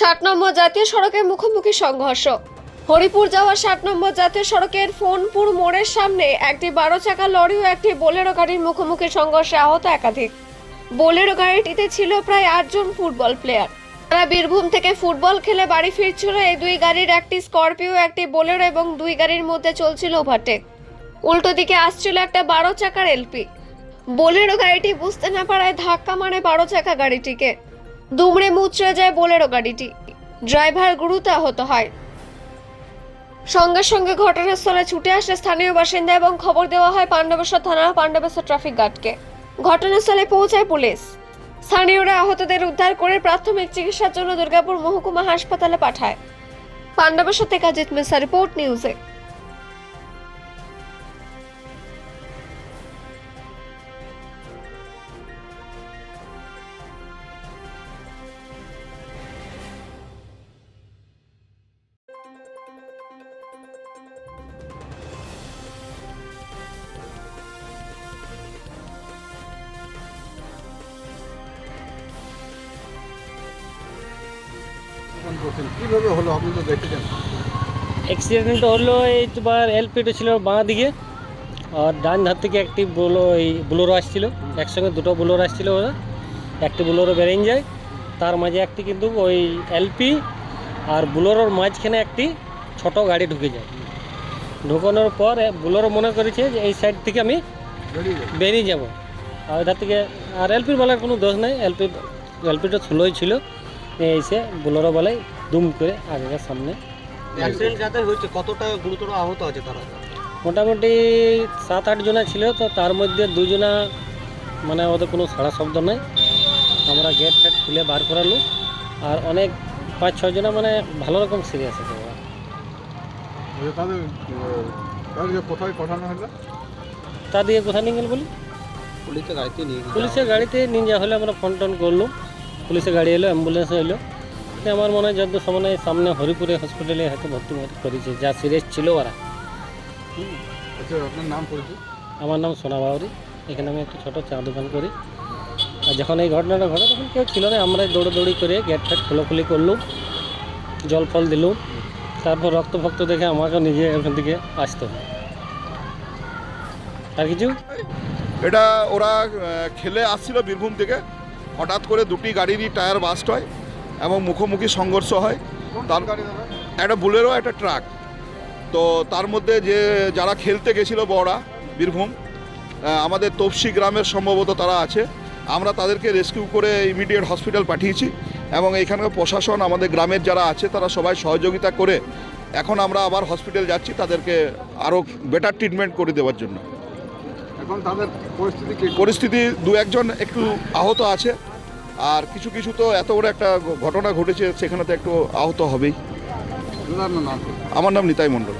ষাট নম্বর জাতীয় সড়কের মুখোমুখি সংঘর্ষ। হরিপুর যাওয়া ষাট নম্বর জাতীয় সড়কের ফোনপুর মোড়ের সামনে একটি বারো চাকা লরি ও একটি বোলেরো গাড়ির মুখোমুখি সংঘর্ষে আহত একাধিক। বোলেরো গাড়িটিতে ছিল প্রায় আটজন ফুটবল প্লেয়ার। তারা বীরভূম থেকে ফুটবল খেলে বাড়ি ফিরছিল। এই দুই গাড়ির একটি স্করপিও, একটি বোলেরো এবং দুই গাড়ির মধ্যে চলছিল ওভারটেক। উল্টো দিকে আসছিল একটা বারো চাকার এলপি। বোলেরো গাড়িটি বুঝতে না পারায় ধাক্কা মারে বারো চাকা গাড়িটিকে। দুমড়ে মুচড়ে যায় বোলেরো গাড়িটি। ড্রাইভার গুরুতর আহত হয়। সঙ্গে সঙ্গে ঘটনাস্থলে ছুটে আসে স্থানীয় বাসিন্দা এবং খবর দেওয়া হয় পাণ্ডবেশ্বর থানা পাণ্ডবেশ্বর ট্রাফিক গার্ডকে। ঘটনাস্থলে পৌঁছায় পুলিশ। স্থানীয়রা আহতদের উদ্ধার করে প্রাথমিক চিকিৎসার জন্য দুর্গাপুর মহকুমা হাসপাতালে পাঠায়। পাণ্ডবেশ্বর থেকে অজিত মিশ্রা রিপোর্ট নিউজে। করছেন কীভাবে হলো? আপনি তো দেখেছেন। অ্যাক্সিডেন্ট হলো এই তোমার এলপিটা ছিল বাঁ দিকে আর ডান ধার থেকে একটি বোলো এই বুলোরো আসছিল। একসঙ্গে দুটো বুলোরো আসছিল ওরা। একটি বুলোরো বেরিয়ে যায় তার মাঝে একটি কিন্তু ওই এলপি আর বুলোরোর মাঝখানে একটি ছোট গাড়ি ঢুকে যায়। ঢুকানোর পর বুলোরো মনে করেছে যে এই সাইড থেকে আমি বেরিয়ে যাবে। আর ওইধার থেকে আর এলপির বেলার কোনো দোষ নেই। এলপি এলপিটা স্লোই ছিল। নিয়ে এসে বুলোরো বলে দুম করে আগেকার সামনে অ্যাক্সিডেন্ট যাদের হয়েছে কতটা গুরুতর আহত আছে তারা? মোটামুটি সাত আট জনা ছিল তো তার মধ্যে দুজনা মানে ওদের কোনো সাড়া শব্দ নেই। আমরা গেট ফেট খুলে বার করালো। আর অনেক পাঁচ ছ জনা মানে ভালো রকম সিরিয়াস আছে ওরা। কোথায় পাঠানো হলো? তা দিয়ে কোথায় নিয়ে গেল বলি? পুলিশের গাড়িতে নিয়ে পুলিশের গাড়িতে নিয়ে যাওয়া হলে আমরা ফোন টোন করল পুলিশের গাড়ি এলো অ্যাম্বুলেন্স এলো। তো আমার মনে হয় যত সময় সামনে হরিপুরে হসপিটালে হয়তো ভর্তি করেছে যা সিরিয়াস ছিল ওরা। আচ্ছা আপনার নাম পরিচয়? আমার নাম সোনা বাউরি এখানে আমি একটা ছোটো চা দোকান করি। আর যখন এই ঘটনাটা ঘটে তখন কেউ ছিল না আমরা দৌড়াদৌড়ি করে গেট ফেট খোলাখুলি করলুম জল ফল দিলুম তারপর রক্ত ফক্ত দেখে আমাকে নিজে ওখান থেকে আসতে হবে আর কিছু? এটা ওরা খেলে আসছিল বীরভূম থেকে। হঠাৎ করে দুটি গাড়িরই টায়ার বাস্ট হয় এবং মুখোমুখি সংঘর্ষ হয়। তার একটা বুলেরো একটা ট্রাক। তো তার মধ্যে যে যারা খেলতে গেছিল বড়া বীরভূম আমাদের তপসি গ্রামের সম্ভবত তারা আছে। আমরা তাদেরকে রেস্কিউ করে ইমিডিয়েট হসপিটাল পাঠিয়েছি এবং এখানকার প্রশাসন আমাদের গ্রামের যারা আছে তারা সবাই সহযোগিতা করে এখন আমরা আবার হসপিটাল যাচ্ছি তাদেরকে আরও বেটার ট্রিটমেন্ট করে দেওয়ার জন্য। এখন তাদের পরিস্থিতি পরিস্থিতি দু একজন একটু আহত আছে। আর কিছু কিছু তো এত বড় একটা ঘটনা ঘটেছে সেখানে তো একটু আহত হবেই। আমার নাম নিতাই মণ্ডল।